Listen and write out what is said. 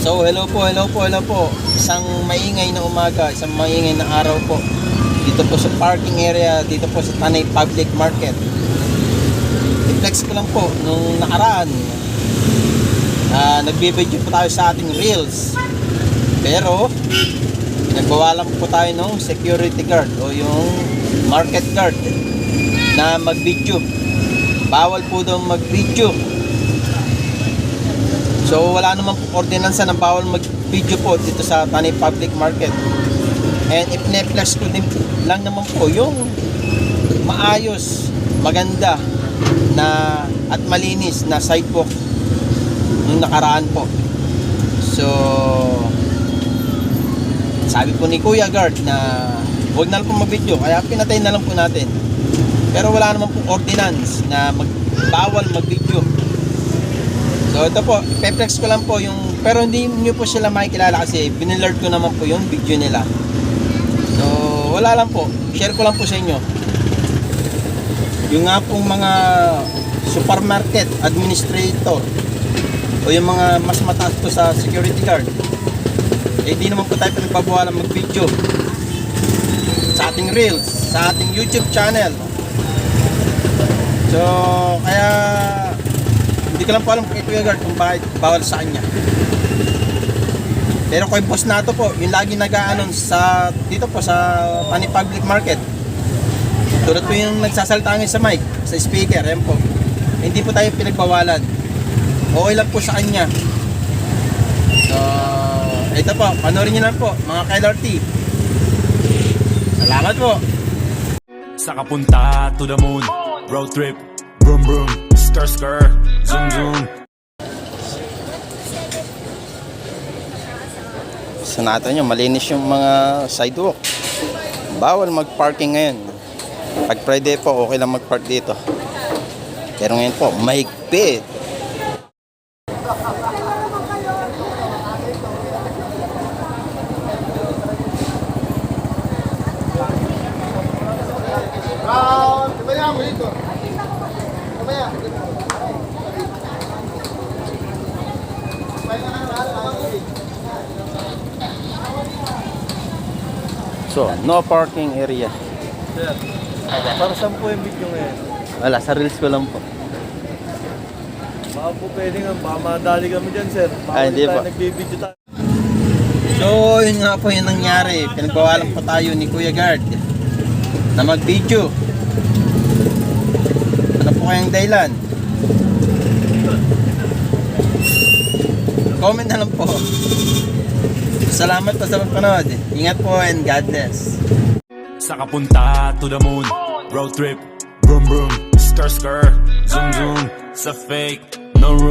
So, hello po, hello po, hello po. Isang maingay na umaga, isang maingay na araw po. Dito po sa parking area, dito po sa Tanay Public Market. I-flex ko lang po, nung nakaraan, ah nagbibideo po tayo sa ating Reels. Pero, nagbawalan po tayo ng security guard o yung market guard na mag-video. Bawal po daw mag-video. So wala naman po ordinansa na bawal mag-video po dito sa Tanay Public Market. And if neplex ko din lang naman po yung maayos, maganda na at malinis na sidewalk nung nakaraan po. So sabi po ni Kuya Guard na huwag na lang po mag-video kaya pinatay na lang po natin. Pero wala naman po ordinance na mag, bawal mag-video. So ito po, peplex ko lang po yung, pero hindi nyo po sila makikilala kasi binilard ko naman po yung video nila. So wala lang po, share ko lang po sa inyo. Yung nga pong mga supermarket administrator o yung mga mas mataas po sa security guard, eh di naman po tayo pinagbabawalan mag-video sa ating reels, sa ating YouTube channel. So, kaya ko lang po alam kay Kuya Guard kung bakit bawal sa kanya. Pero yung boss nato po, yung lagi nag-a-announce sa dito po sa Pani Public Market. Tulad po yung nagsasalita ngayon sa mic, sa speaker, yan po. Hindi po tayo pinagbawalan. Okay lang po sa kanya. So, ito po, panoorin nyo lang po, mga KLRT. Salamat po. Sa kapunta to the moon Road trip Vroom vroom Skr skr Zoom zoom Sa natin nyo, malinis yung mga sidewalk. Bawal mag-parking ngayon. Pag Friday po, okay lang mag-park dito. Pero ngayon po, mahigpit. So, no parking area. Sir, para saan po yung video ngayon? Wala, sa reels ko lang po. Baka po pwede nga, baka madali kami dyan, sir. Baka Ay, hindi po. nagbibideo tayo. So, yun nga po yung nangyari. Pinagbawalan po tayo ni Kuya Guard na mag-video. Ano po kayang dahilan? Comment na lang po. Salamat po sa pagpanood. Ingat po and God bless. Sa kapunta to the moon. Road trip. Vroom vroom. Skr skr Zoom zoom. Sa fake. No room